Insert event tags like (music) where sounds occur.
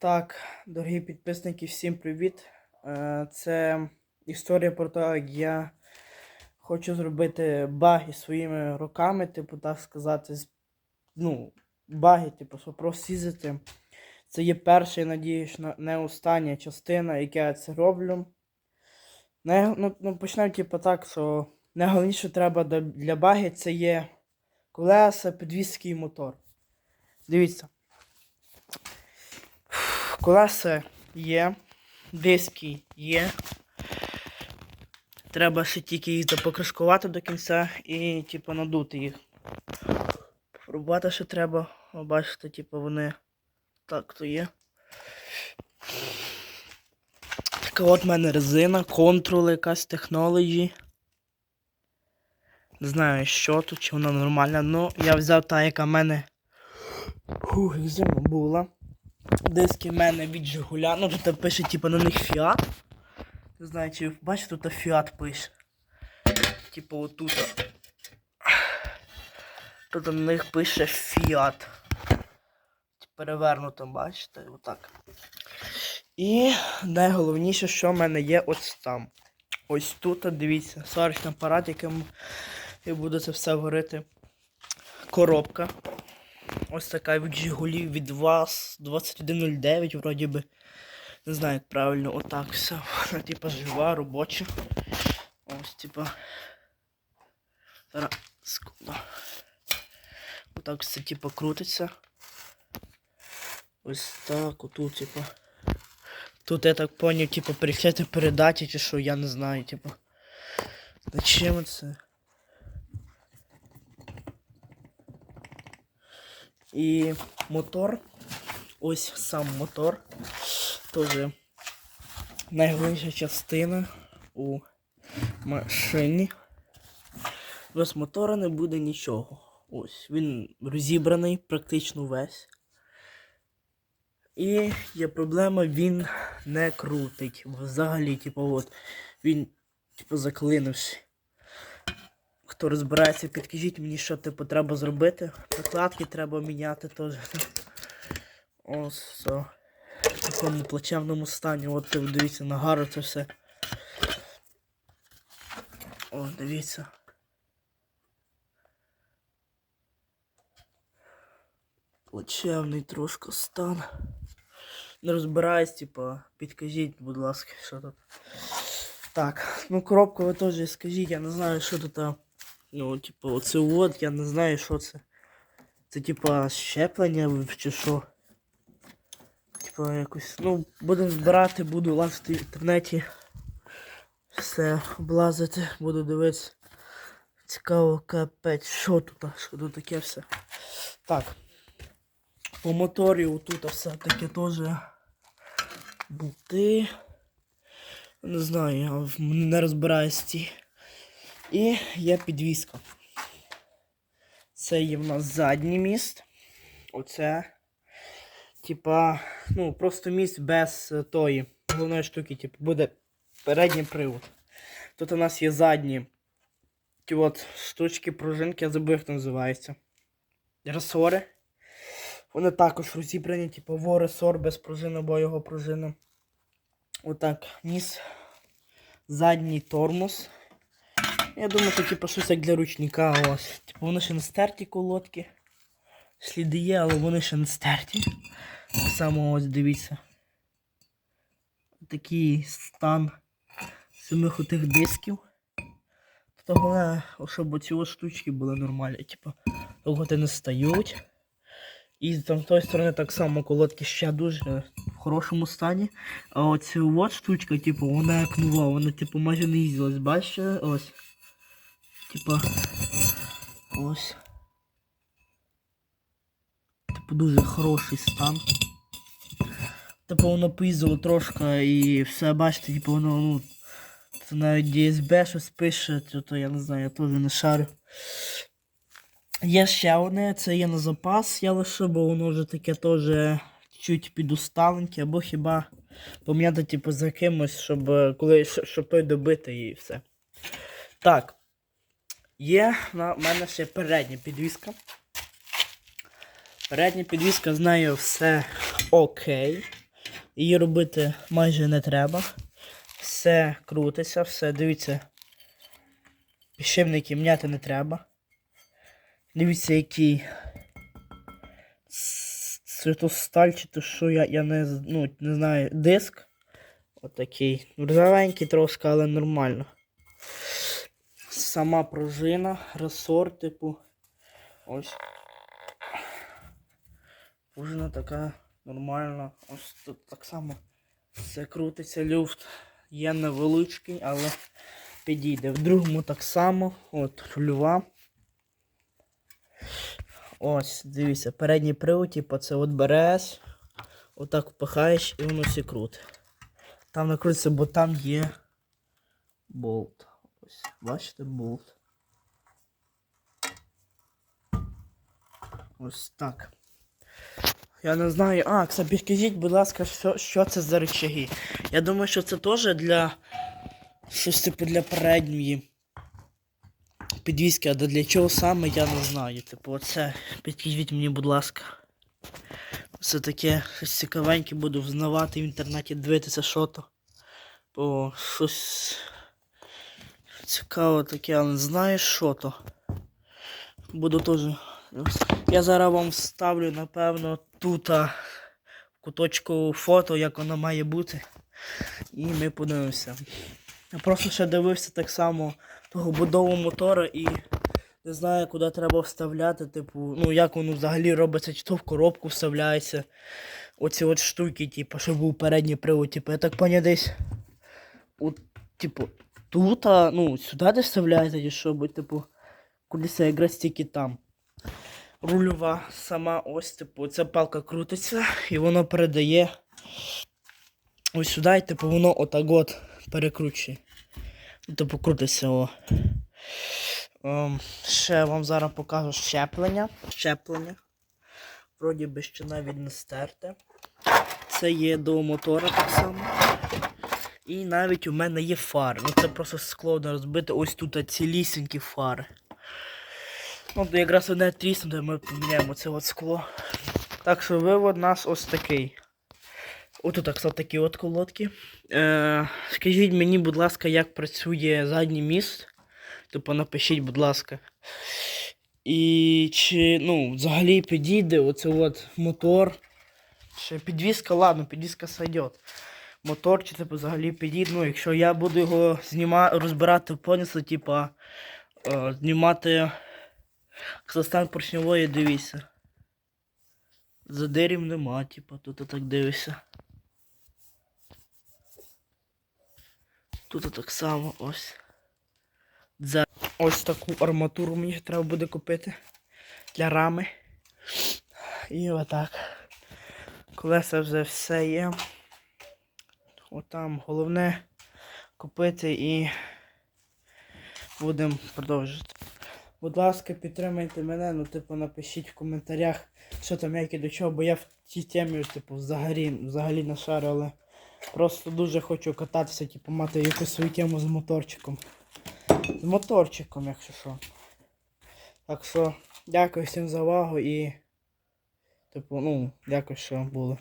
Так, дорогі підписники, всім привіт. Е, Це історія про те, як я хочу зробити баги своїми руками, типу, так сказати, ну, баги, типу, просізити. Це є перша, надіюсь, не остання частина, яка я це роблю. Ну, ну, почнемо, типу, так, що найголовніше треба для баги це є колеса, підвіски і мотор. Дивіться. Колеса є, диски є. Треба ще тільки їх запокришкувати до кінця і, типу, надути їх. Пробувати ще треба. Бачите, типу, вони так то є. Така от в мене резина, контрол якась технологі. Не знаю, що тут, чи вона нормальна. Ну, я взяв та, яка в мене. Фух, зима була. Диски в мене від Жигуля. Ну тут пише типу на них Фіат. Не знаю, чи бачите, тут Фіат пише. Типу отут. Тут на них пише Фіат. Перевернуто, бачите, отак. І найголовніше, що в мене є ось там. Ось тут, дивіться, сварочний апарат, яким я буду це все говорити. Коробка. Ось така від Жигулів від вас 2109, вроді би. Не знаю, як правильно, отак все. Вона (laughs) типа жива, робоча. Ось, типа. Зараз, секунду. Отак все типа крутиться. Ось так, отут, типа. Тут я так поняв, типа, перехляти передачі чи що, я не знаю, типа. Зачем це? І мотор. Ось сам мотор. Тоже найголовніша частина у машині. Без мотора не буде нічого. Ось, він розібраний практично весь. І є проблема, він не крутить. Взагалі, типу, от, він, типу, заклинився. Хто розбирається, підкажіть мені, що типу треба зробити. Прокладки треба міняти теж. Ось все. В такому плачевному стані. От ви дивіться на гару це все. О, дивіться. Плачевний трошки стан. Не розбираюсь, типа, підкажіть, будь ласка, що тут. Так, ну коробку ви теж скажіть, я не знаю, що тут. Ну, типу, оце от, я не знаю, що це. Це типа щеплення чи що. Типа якось. Ну, будемо збирати, буду лазити в інтернеті. Все облазити, буду дивитися. Цікаво, капець, що тут, що тут таке все. Так. По моторі отут все таке теж болти. Не знаю, я не розбираюсь ці. І є підвіска. Це є в нас задній міст. Оце. Типа, ну, просто міст без е, тої головної штуки, типу, буде передній привод. Тут у нас є задні. Ті от штучки, пружинки, я забув, як називається. Ресори. Вони також розібрані, типу, во ресор без пружини або його пружина. Отак, ніс. Задній тормоз. Я думаю, це типу щось як для ручника. Ось. Типу вони ще не стерті колодки. Сліди є, але вони ще не стерті. Само ось дивіться. Такий стан самих отих дисків. Тобто головне, щоб оці ось штучки були нормальні. Типу, того не стають. І там з тої сторони так само колодки ще дуже в хорошому стані. А оця от штучка, типу, вона як нова, вона типу майже не їздилась, бачите? Ось. Типа. Ось. Типу дуже хороший стан. Типу воно поїздило трошки і все, бачите, типу воно, ну. Це навіть DSB щось пише, то, я не знаю, я теж не шарю. Є ще одне, це є на запас, я лише, бо воно вже таке теж чуть підусталеньке, або хіба пом'яти типу за кимось, щоб коли щоб той добити і все. Так. Є на в мене ще передня підвіска. Передня підвіска з нею все окей. Її робити майже не треба. Все крутиться, все, дивіться. Підшипники міняти не треба. Дивіться, який с- святосталь, чи то що я, я не, ну, не знаю, диск. Отакий. Ржавенький трошки, але нормально. Сама пружина, ресор, типу. Ось. Пружина така нормальна. Ось тут так само все крутиться, люфт. Є невеличкий, але підійде. В другому так само. От рульова. Ось, дивіться, передній привод, типу, це от береш, отак впихаєш і воно всі крутить. Там не крутиться, бо там є болт. Ось, бачите, болт. Ось так. Я не знаю. А, кстати, підкажіть, будь ласка, що, що це за рычаги? Я думаю, що це теж для. Щось типу для передньої підвіски, а для чого саме я не знаю. Типу, оце підкажіть мені, будь ласка. Все таке щось цікавеньке буду взнавати в інтернеті, дивитися, що то. Бо щось цікаве таке, не що то. Буду теж. Я зараз вам вставлю, напевно, тут в куточку фото, як воно має бути. І ми подивимося. Я просто ще дивився так само того будову мотора і не знаю, куди треба вставляти, типу, ну як воно взагалі робиться, чи то в коробку вставляється. Оці от штуки, типу, щоб був передній привод, типу, я так поняв десь. От, типу, тут, а, ну, сюди десь вставляється, що, бо, типу, кудись якраз тільки там. Рульова сама ось, типу, ця палка крутиться і воно передає ось сюди, і типу воно отак от перекручує. Типу крутиться о. Ем, ще вам зараз покажу щеплення. Щеплення. Вроді би ще навіть не стерте. Це є до мотора так само. І навіть у мене є фари. Ну це просто скло не розбите. Ось тут цілісінькі фари. Ну, якраз одне тріснуте, ми поміняємо це от скло. Так що вивод у нас ось такий. Отут так такі от колодки. Е, скажіть мені, будь ласка, як працює задній міст. Типу напишіть, будь ласка. І чи ну, взагалі підійде оце от мотор. Чи підвіска, ладно, підвіска сойдет. Мотор, чи типу взагалі підійде. Ну, якщо я буду його зніма... розбирати повністю, типа е, знімати стан поршньової, дивіться. Задирів нема, типа, тут так дивишся. Тут так само ось. За ось таку арматуру мені треба буде купити для рами. І отак. Колеса вже все є. Отам головне купити і будемо продовжувати. Будь ласка, підтримайте мене, ну типу напишіть в коментарях, що там як і до чого, бо я в цій темі, типу, взагалі, взагалі не шарю, але просто дуже хочу кататися, типу, мати якусь свою тему з моторчиком. З моторчиком, якщо що. Так що, дякую всім за увагу і. Типу, ну, дякую, що були.